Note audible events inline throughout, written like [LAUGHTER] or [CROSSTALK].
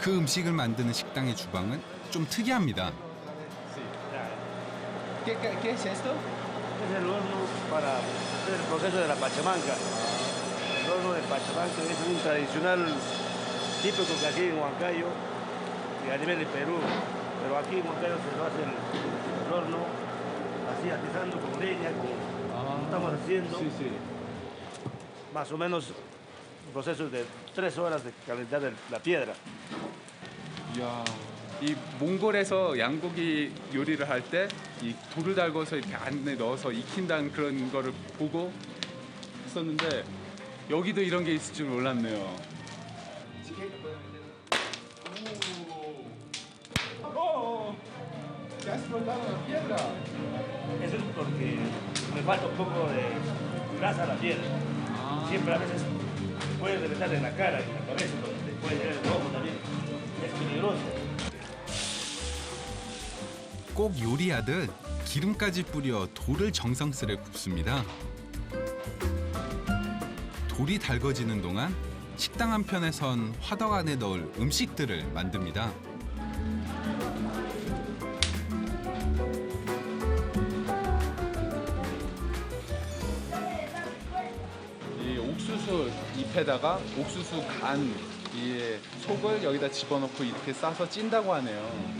그 음식을 만드는 식당의 주방은 좀 특이합니다. ¿Qué, qué, qué es esto? Es el horno para hacer el proceso de la pachamanca. El horno de pachamanca es un tradicional típico que aquí en Huancayo y a nivel de Perú. Pero aquí en Huancayo se lo hace el, el horno así atizando con leña, como como estamos haciendo. Sí, sí. Más o menos un proceso de tres horas de calentar el- la piedra. 이야, 이 몽골에서 양고기 요리를 할 때 이 돌을 달궈서 이렇게 안에 넣어서 익힌다는 그런 거를 보고 했었는데 여기도 이런 게 있을 줄 몰랐네요. 오, ¡Ya has explotado la piedra! Eso es porque me falta un poco de grasa a la piedra. Siempre a veces puede reventar en la cara, en la cabeza, donde puede llegar el ojo también. 꼭 요리하듯 기름까지 뿌려 돌을 정성스레 굽습니다. 돌이 달궈지는 동안 식당 한편에선 화덕 안에 넣을 음식들을 만듭니다. 이 옥수수 잎에다가 옥수수 간 이 속을 여기다 집어넣고 이렇게 싸서 찐다고 하네요.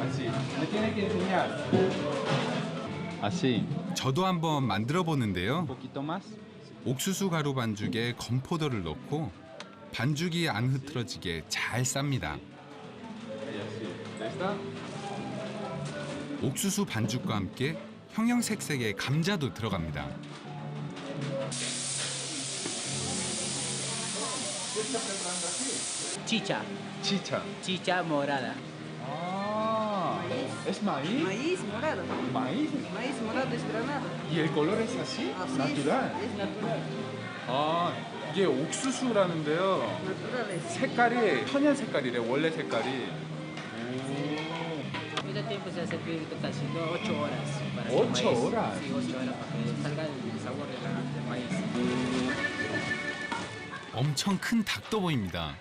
아씨, que enseñar. 아씨, 저도 한번 만들어 보는데요. 옥수수 가루 반죽에 건포도를 넣고 반죽이 안 흐트러지게 잘 쌉니다. 옥수수 반죽과 함께 형형색색의 감자도 들어갑니다. Chicha, 치차. chicha morada. 아, es maíz. Maíz morado. Maíz. Maíz morado desgranado. Y el color es así, Así natural. Es, es natural. 아, 이게 옥수수라는데요. Natural es. 색깔이 천연 색깔이래 원래 색깔이. ¿Cuánto tiempo se hace tu casi? 8 horas. Para que el ¿Ocho maíz- horas? Sí, 8 horas para que salga el sabor del maíz. 엄청 큰 닭도 보입니다.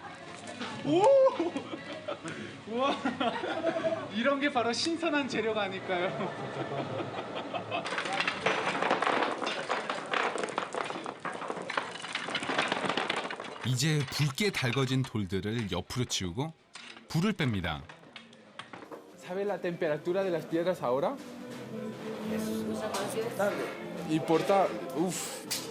오! [LAUGHS] 우와! 이런 게 바로 신선한 재료가 아닐까요? [LAUGHS] 이제 붉게 달궈진 돌들을 옆으로 치우고 불을 뺍니다. ¿Sabe la temperatura de las piedras ahora? Importa, uff.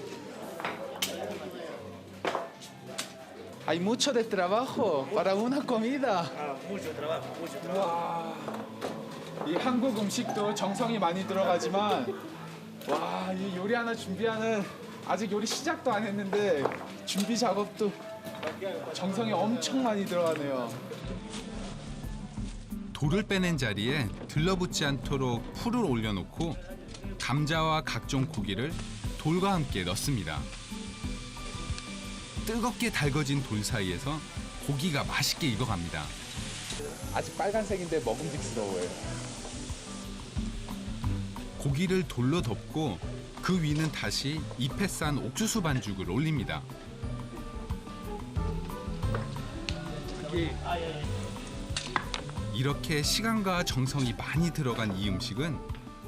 Hay mucho de trabajo para una comida. Ah, mucho trabajo, mucho trabajo. 이 한국 음식도 정성이 많이 들어가지만 와, 이 요리 하나 준비하는 아직 요리 시작도 안 했는데 준비 작업도 정성이 엄청 많이 들어가네요. 돌을 빼낸 자리에 들러붙지 않도록 풀을 올려놓고 감자와 각종 고기를 돌과 함께 넣습니다. 뜨겁게 달궈진 돌 사이에서 고기가 맛있게 익어갑니다. 아직 빨간색인데 먹음직스러워요. 고기를 돌로 덮고 그 위는 다시 잎에 싼 옥수수 반죽을 올립니다. 이렇게 시간과 정성이 많이 들어간 이 음식은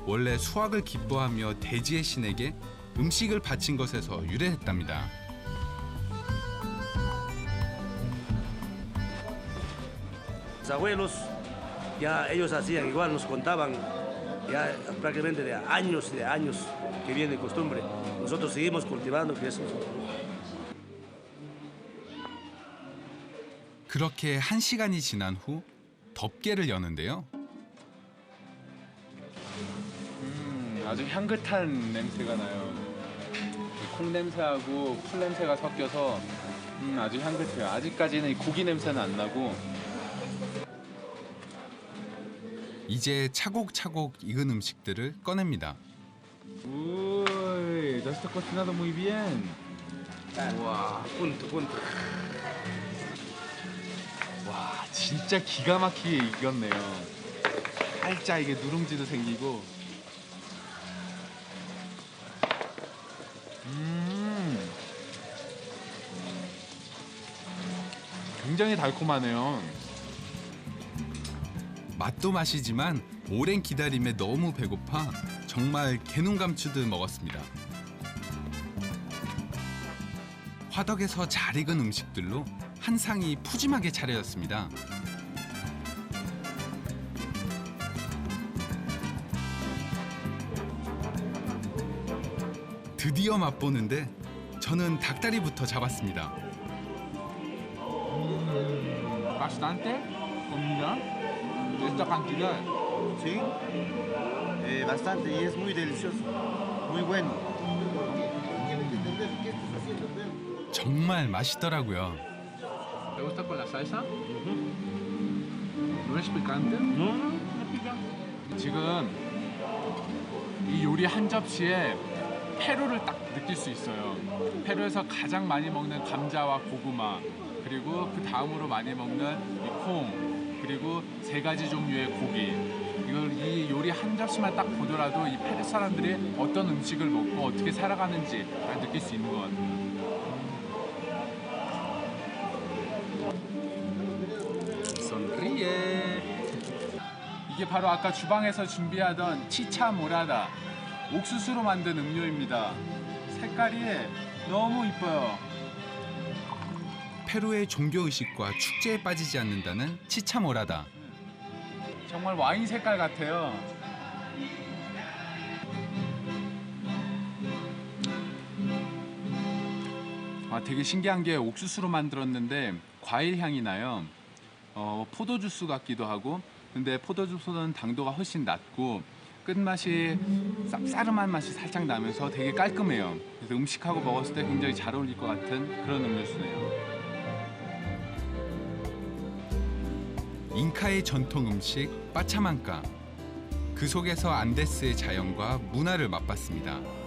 원래 수확을 기뻐하며 대지의 신에게 음식을 바친 것에서 유래했답니다. Los abuelos, ya ellos hacían igual, nos contaban ya prácticamente de años y de años que viene costumbre. Nosotros seguimos cultivando que eso. 그렇게 한 시간이 지난 후 덮개를 여는데요. 음, 아주 향긋한 냄새가 나요. 콩 냄새하고 풀 냄새가 섞여서 음, 아주 향긋해요. 아직까지는 이 고기 냄새는 안 나고 이제 차곡차곡 익은 음식들을 꺼냅니다. Uy, ya está cocinado. Wow. Punto, punto. 와, 진짜 기가 막히게 익었네요. 살짝 이게 누룽지도 생기고. 음. 굉장히 달콤하네요. 맛도 맛이지만 오랜 기다림에 너무 배고파 정말 개눈 감추듯 먹었습니다. 화덕에서 잘 익은 음식들로 한 상이 푸짐하게 차려졌습니다. 드디어 맛보는데 저는 닭다리부터 잡았습니다. Comida de esta cantidad. Sí, Eh, bastante y es muy delicioso, muy bueno. 정말 맛있더라고요. ¿Te gusta con la salsa? ¿No es picante? 지금 이 요리 한 접시에 페루를 딱 느낄 수 있어요. 페루에서 가장 많이 먹는 감자와 고구마 그리고 그 다음으로 많이 먹는 이 콩 그리고 세 가지 종류의 고기 이걸 이 요리 한 접시만 딱 보더라도 이 페루 사람들이 어떤 음식을 먹고 어떻게 살아가는지 잘 느낄 수 있는 것 같아요. 이게 바로 아까 주방에서 준비하던 치차 모라다 옥수수로 만든 음료입니다. 색깔이 너무 이뻐요. 페루의 종교 의식과 축제에 빠지지 않는다는 치차모라다. 정말 와인 색깔 같아요. 아, 되게 신기한 게 옥수수로 만들었는데 과일 향이 나요. 어, 포도 주스 같기도 하고, 근데 포도 주스는 당도가 훨씬 낮고 끝맛이 쌉싸름한 맛이 살짝 나면서 되게 깔끔해요. 그래서 음식하고 먹었을 때 굉장히 잘 어울릴 것 같은 그런 음료수네요. 잉카의 전통 음식 빠차만까. 그 속에서 안데스의 자연과 문화를 맛봤습니다.